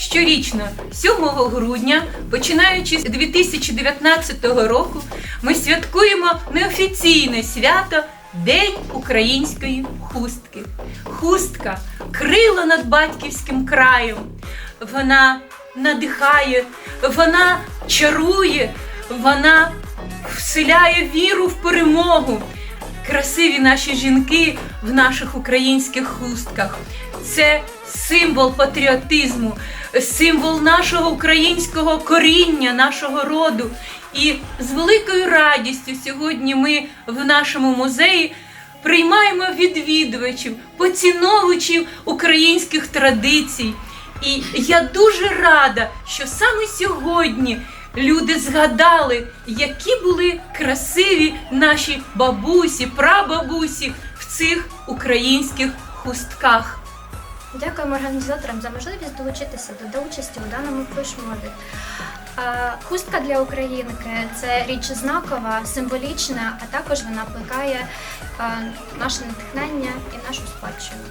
Щорічно, 7 грудня, починаючи з 2019 року, ми святкуємо неофіційне свято День української хустки. Хустка крила над батьківським краєм. Вона надихає, вона чарує, вона вселяє віру в перемогу. Красиві наші жінки в наших українських хустках. Це символ патріотизму, символ нашого українського коріння, нашого роду. І з великою радістю сьогодні ми в нашому музеї приймаємо відвідувачів, поціновувачів українських традицій. І я дуже рада, що саме сьогодні люди згадали, які були красиві наші бабусі, прабабусі в цих українських хустках. Дякуємо організаторам за можливість долучитися до, участі у даному флешмобі. Хустка для українки це річ знакова, символічна, а також вона плекає наше натхнення і нашу спадщину.